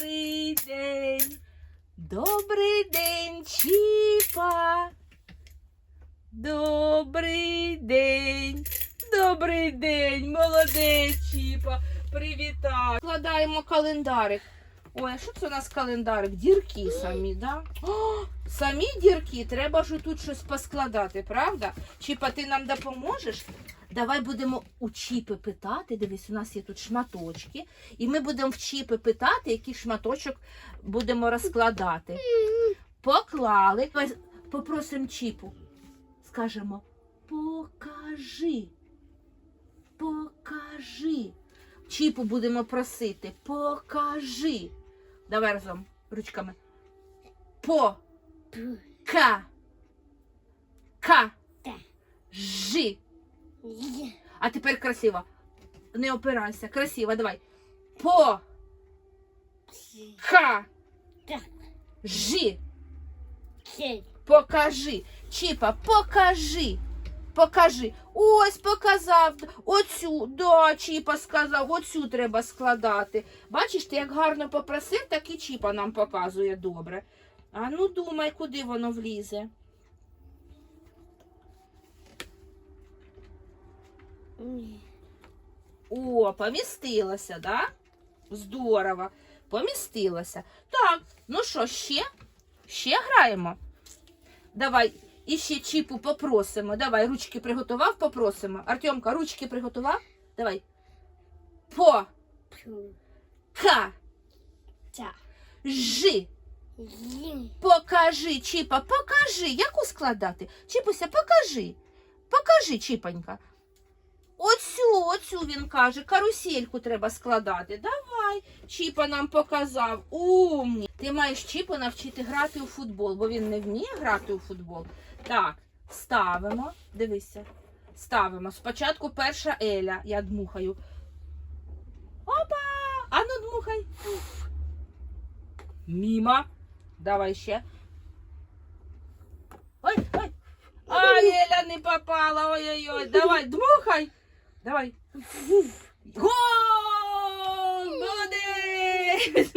Добрий день. Добрий день, Чіпа. Добрий день. Добрий день, молодець, Чіпа. Привітай. Складаємо календарик. Ой, а що це у нас календарик? Дірки самі, да? О, самі дірки, треба ж тут щось поскладати, правда? Чіпа, ти нам допоможеш? Давай будемо у чіпи питати. Дивись, у нас є тут шматочки. І ми будемо в чіпи питати, який шматочок будемо розкладати. Поклали. Попросимо чіпу. Скажемо покажи. Покажи. Чіпу будемо просити. Покажи. Давай разом ручками. По. Ка. Ка. Та. А тепер красиво. Не опирайся. Красиво, давай. По. Так. Жи. Покажи. Чіпа, покажи. Покажи. Ось показав. Оцю, да, Чіпа сказав, оцю треба складати. Бачиш, ти як гарно попросив, так і Чіпа нам показує добре. А ну думай, куди воно влізе. О, помістилося, да? Здорово. Помістилося. Так, ну що, ще? Ще граємо? Давай, і ще чіпу попросимо. Давай, ручки приготував, попросимо. Артемка, ручки приготував? Давай. По, ка, Та. жи. Ї. Покажи, Чіпа, покажи. Яку складати? Чіпуся, покажи. Покажи, Чіпонька. Оцю, оцю він каже, карусельку треба складати. Давай. Чіпа нам показав. Умні. Ти маєш Чіпу навчити грати у футбол, бо він не вміє грати у футбол. Так, ставимо. Дивися. Ставимо. Спочатку перша Еля. Я дмухаю. Опа! Ану дмухай. Міма. Давай ще. Ой, ой. Ай, Еля не попала. Ой-ой-ой. Давай, дмухай. Давай. Гол! Молодець!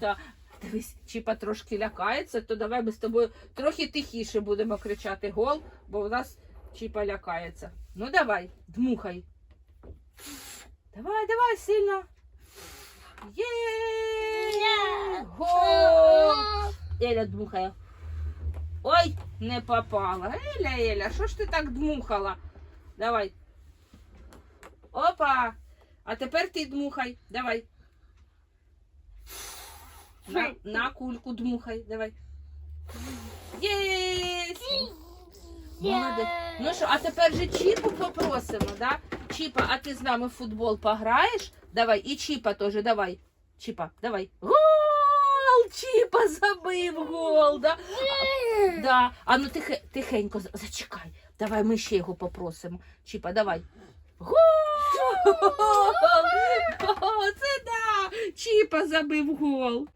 Так. Дивись, Чіпа трошки лякається, то давай ми з тобою трохи тихіше будемо кричати гол, бо у нас Чіпа лякається. Ну давай, дмухай. Давай, давай, сильно. Є! Гол! Еля дмухає. Ой, не попала. Еля, Еля, що ж ти так дмухала? Давай. Опа! А тепер ти дмухай. Давай. На, на кульку дмухай. Давай. Єсть! Молодець. Ну що, а тепер же Чіпу попросимо, да? Чіпа, а ти з нами в футбол пограєш? Давай, і Чіпа теж, давай. Чіпа, давай. Гол! Чіпа забив гол, да? Да. А ну тихе, тихенько, зачекай. Давай ми ще його попросимо. Чіпа, давай. Гол! О, Це да! Чіпа забив гол.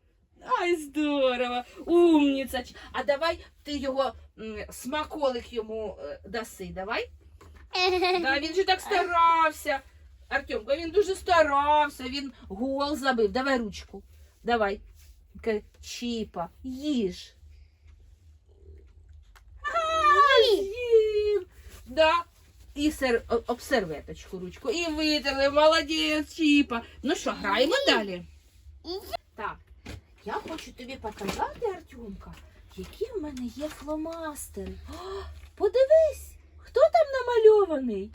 Ай, здорово! Умніця. А давай ти його м, смаколик йому е, даси. Давай. Да, він же так старався. Артемко, він дуже старався, він гол забив. Давай ручку. Давай. Каже, Чіпа, їж. А, з'їв. Да. І сер... об серветочку ручку. І витерли. Молодець, Чіпа. Ну що, граємо далі? Так. Я хочу тобі показати, Артемка, які в мене є фломастери. О, подивись, хто там намальований?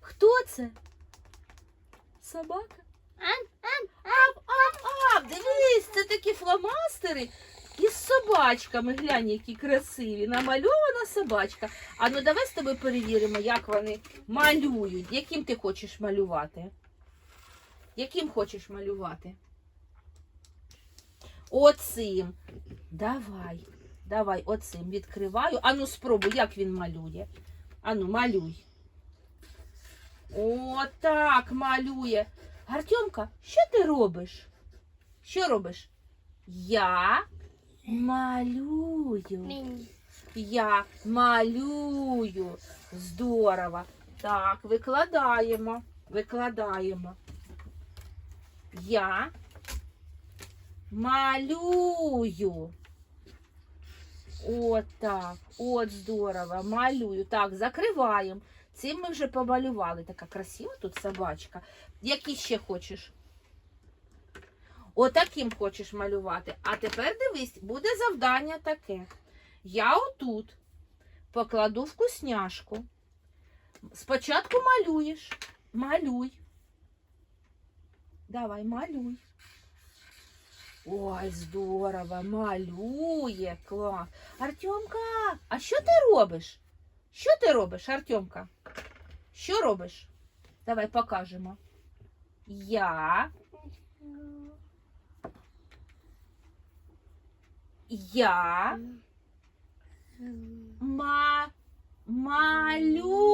Хто це? Собака? Ам, Ап, ап, ап, дивись, це такі фломастери із собачками. Глянь, які красиві. Намальована собачка. А ну давай з тобою перевіримо, як вони малюють. Яким ти хочеш малювати? Яким хочеш малювати? Оцим. Давай, давай, оцим відкриваю. Ану, спробуй, як він малює. Ану, малюй. О, так малює. Артемка, що ти робиш? Що робиш? Я малюю. Я малюю. Здорово. Так, викладаємо. Викладаємо. Я Малюю. От так. От здорово. Малюю. Так, закриваємо. Цим ми вже помалювали. Така красива тут собачка. Які ще хочеш? Отаким хочеш малювати. А тепер дивись, буде завдання таке. Я отут покладу вкусняшку. Спочатку малюєш. Малюй. Давай, малюй. Ой, здорово, малює, клас. Артемка, а що ти робиш? Що ти робиш, Артемка? Що робиш? Давай покажемо. Я, я ма, малюю,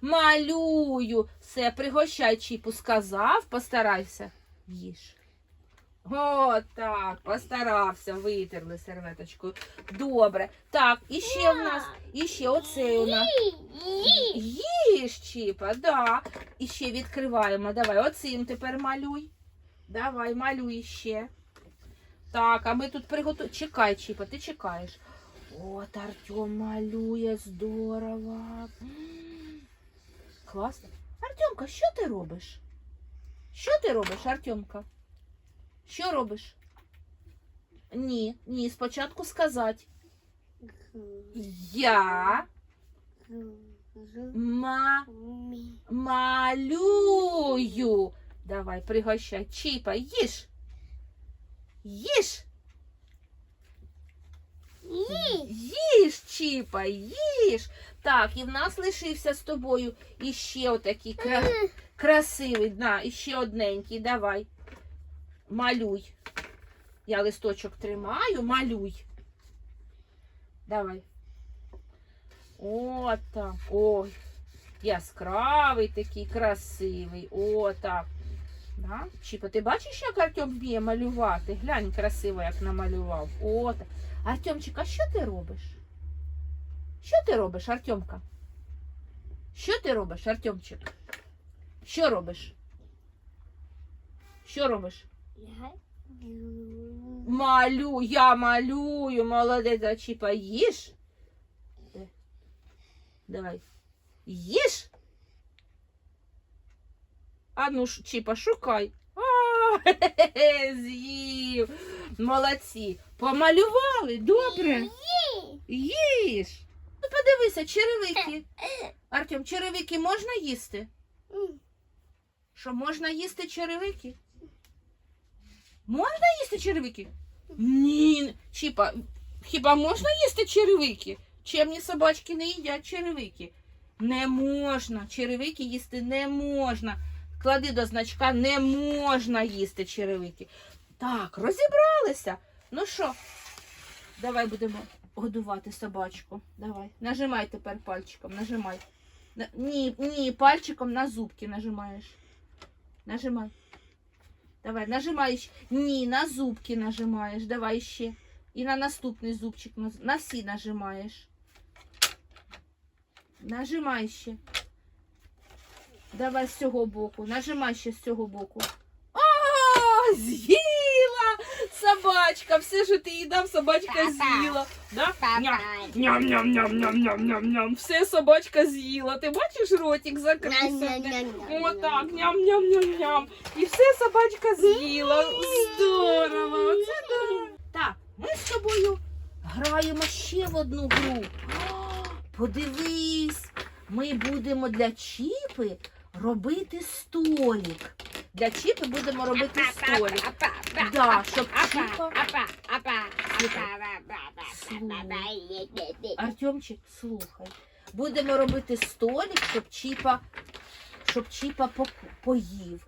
малюю. Все, пригощай чіпу, сказав, постарайся. Їж. О, так, постарався, витерли серветочкою. Добре. Так, і ще в нас, і ще оцей у нас. Їж, Чіпа, да. І ще відкриваємо. Давай, оцим тепер малюй. Давай, малюй ще. Так, а ми тут приготуємо. Чекай, Чіпа, ти чекаєш. От Артем малює здорово. Класно. Артемка, що ти робиш? Що ти робиш, Артемка? Що робиш? Ні, ні, спочатку сказати. Я ма малюю. Давай, пригощай. Чіпа, їж. Їж. Їж, Чіпа, їж. Так, і в нас лишився з тобою іще отакий кра... красивий. На, іще одненький. Давай. Малюй. Я листочок тримаю, малюй. Давай. От так. Ой. Яскравий такий, красивий. О, так. Да? Чіпа, ти бачиш, як Артем вміє малювати? Глянь, красиво, як намалював. О, так. Артемчик, а що ти робиш? Що ти робиш, Артемка? Що ти робиш, Артемчик? Що робиш? Що робиш? Малю, я малюю, молодець, а Чіпа, їж? Давай. Їж? А ну, ш- Чіпа, шукай. А, з'їв. Молодці. Помалювали, добре. Їж. Ну, подивися, черевики. Артем, черевики можна їсти? Що, можна їсти черевики? Можна їсти черевики? Ні, Чіпа, хіба можна їсти черевики? Чемні собачки не їдять черевики. Не можна. Черевики їсти не можна. Клади до значка, не можна їсти черевики. Так, розібралися. Ну що, давай будемо годувати собачку. Давай. Нажимай тепер пальчиком, нажимай. На- Ні, ні, пальчиком на зубки нажимаєш. Нажимай. Давай, нажимай. ще. Ні, на зубки нажимаєш. Давай ще. І на наступний зубчик. На всі нажимаєш. Нажимай ще. Давай з цього боку. Нажимай ще з цього боку. А, з'їла собачка. Все, що ти їй дав, собачка з'їла. Да? Ням-ням-ням-ням-ням-ням-ням. Все собачка з'їла. Ти бачиш, ротик закрився. Отак, ням-ням-ням-ням. І все собачка з'їла. Здорово. Оце да. Так, ми з тобою граємо ще в одну гру. Подивись, ми будемо для чіпи робити столик. Для чіпи будемо робити столик. Да, щоб чіпа. Артемчик, слухай. Будемо робити столик, щоб чіпа, щоб чіпа по- поїв.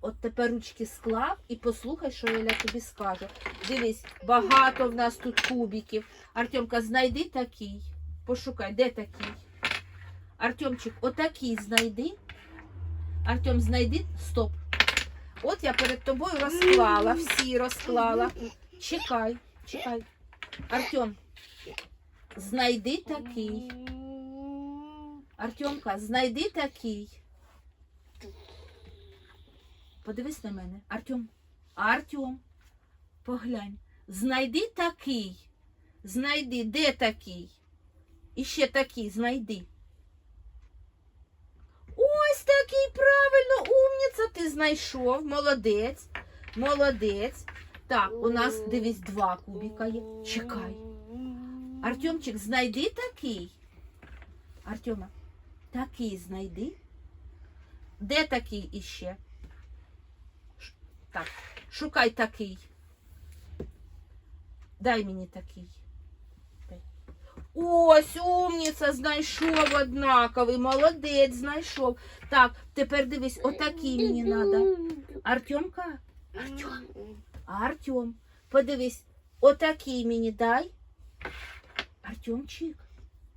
От тепер ручки склав і послухай, що я тобі скажу. Дивись, багато в нас тут кубиків. Артемка, знайди такий. Пошукай, де такий? Артемчик, отакий знайди. Артем, знайди. Стоп. От я перед тобою розклала, всі розклала. Чекай, чекай. Артем, знайди такий. Артемка, знайди такий. Подивись на мене. Артем. Артем, поглянь. Знайди такий. Знайди, де такий? І ще такий знайди. Ось такий правильно, умніця, ти знайшов. Молодець. Молодець. Так, у нас дивись два кубіка є. Чекай. Артемчик, знайди такий. Артема, такий знайди. Де такий іще? Так, шукай такий. Дай мені такий. Ось, умніця, знайшов однаковий. Молодець, знайшов. Так, тепер дивись, отакий мені треба. Артемка? Артем. Артем, подивись, отакий мені дай. Артемчик.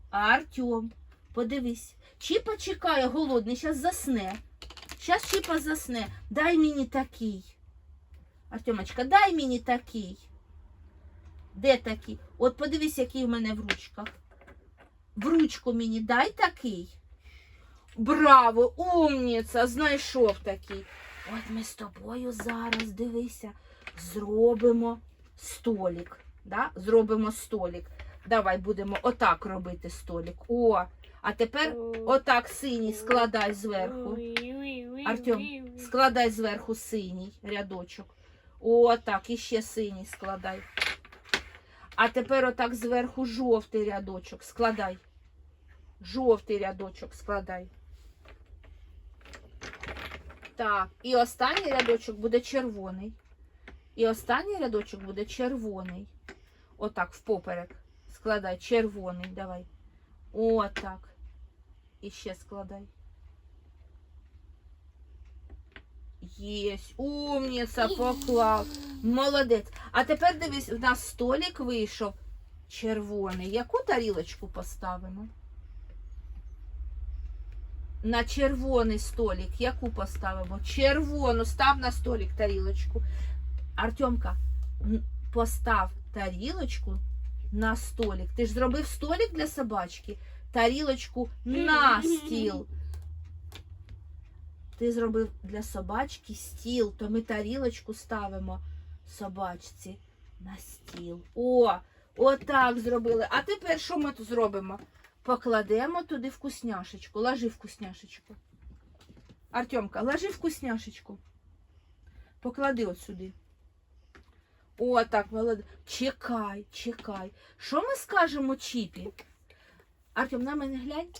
Артем, подивись. Чіпа чекає, голодний, зараз засне. Зараз Чіпа засне. Дай мені такий. Артемочка, дай мені такий. Де такий? От подивись, який в мене в ручках. В ручку мені дай такий. Браво, умніця, знайшов такий. От ми з тобою зараз, дивися, зробимо столик. Да? Зробимо столик. Давай будемо отак робити столик. О, а тепер отак синій складай зверху. Артем, Складай зверху синій рядочок. О, так, і ще синій складай. А тепер отак зверху жовтий рядочок. Складай. Жовтий рядочок складай. Так, і останній рядочок буде червоний. І останній рядочок буде червоний. Отак, впоперек. Складай червоний. Давай. Отак. І ще складай. Єсть, умніця, поклав. Молодець. А тепер дивись, у нас столик вийшов червоний. Яку тарілочку поставимо? На червоний столик. Яку поставимо? Червону. Став на столик тарілочку. Артемка, постав тарілочку на столик. Ти ж зробив столик для собачки. Тарілочку на стіл. Ти зробив для собачки стіл, то ми тарілочку ставимо собачці на стіл. О, отак зробили. А тепер що ми тут зробимо? Покладемо туди вкусняшечку. Ложи вкусняшечку. Артемка, ложи вкусняшечку. Поклади от сюди. О, так, молодець. Чекай, чекай. Що ми скажемо Чіпі? Артем, на мене глянь.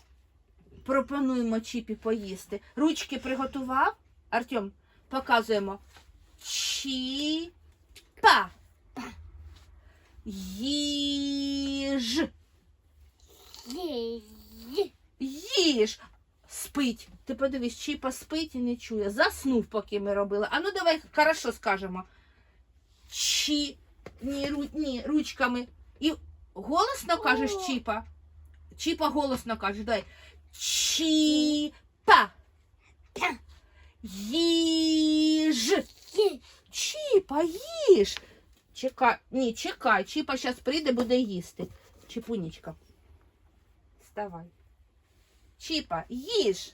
Пропонуємо Чіпі поїсти. Ручки приготував. Артем, показуємо. Чіпа. Їж. Їж. Спить. Ти подивись, Чіпа спить і не чує. Заснув, поки ми робили. А ну давай хорошо скажемо. Чі. Ні, ру... Ні, ручками. І голосно кажеш Чіпа. Чіпа голосно каже. Дай. Чіпа. Па. Їж. Чіпа, їж. Чекай, ні, чекай. Чіпа зараз прийде, буде їсти. Чіпунічка. Вставай. Чіпа, їж.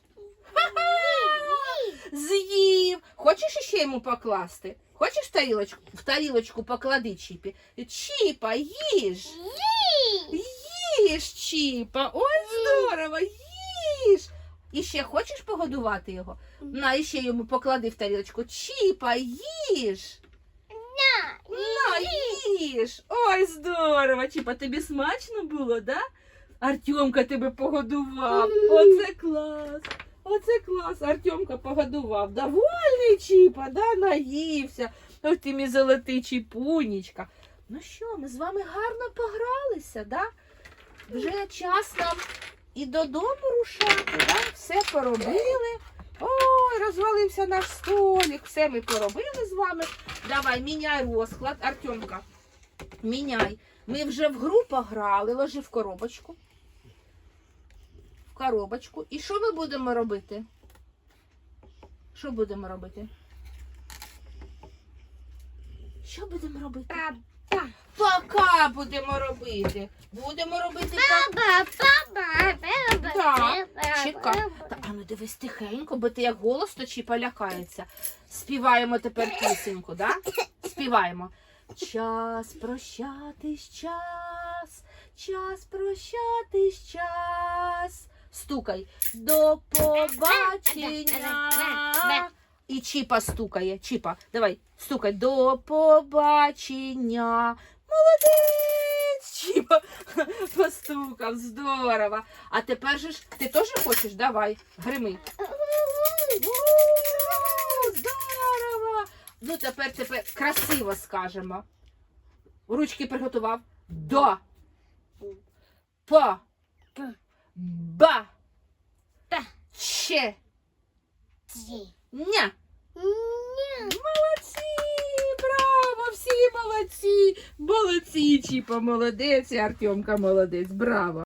З'їв. Хочеш ще йому покласти? Хочеш в тарілочку? В тарілочку поклади Чіпі. Чіпа, їж. Їж, Чіпа. Ой, здорово, їж. І ще хочеш погодувати його? На, і ще йому поклади в тарілочку. Чіпа, їж. На, їж. Ой, здорово. Чіпа, тобі смачно було, да? Артемка тебе погодував. Оце клас. Оце клас. Артемка погодував. Довольний Чіпа, да, наївся. Ось ти мій золотий Чіпунічка. Ну що, ми з вами гарно погралися, да? Вже час нам і додому рушати, да? Все поробили. Ой, розвалився наш столик. Все ми поробили з вами. Давай, міняй розклад, Артемка. Міняй. Ми вже в гру пограли, ложи в коробочку. В коробочку. І що ми будемо робити? Що будемо робити? Що будемо робити? Пока будемо робити. Будемо робити пока. Баба, баба, баба, Так, чекай. Та, а ну дивись тихенько, бо ти як голос то чіпа лякається. Співаємо тепер пісеньку, да? Співаємо. Час прощатись, час, час прощатись, час. Стукай. До побачення. І Чіпа стукає. Чіпа, давай, стукай. До побачення. Молодець! Чіпа постукав, здорово. А тепер же ж ти теж хочеш? Давай, грими. Здорово! Ну тепер тепер красиво скажемо. Ручки приготував. До. По. Ба. Та. Ще. Ці. Ня. Ня. Молодці! Браво! Всі молодці! Молодці, Чіпа, молодець, і Артемка молодець. Браво!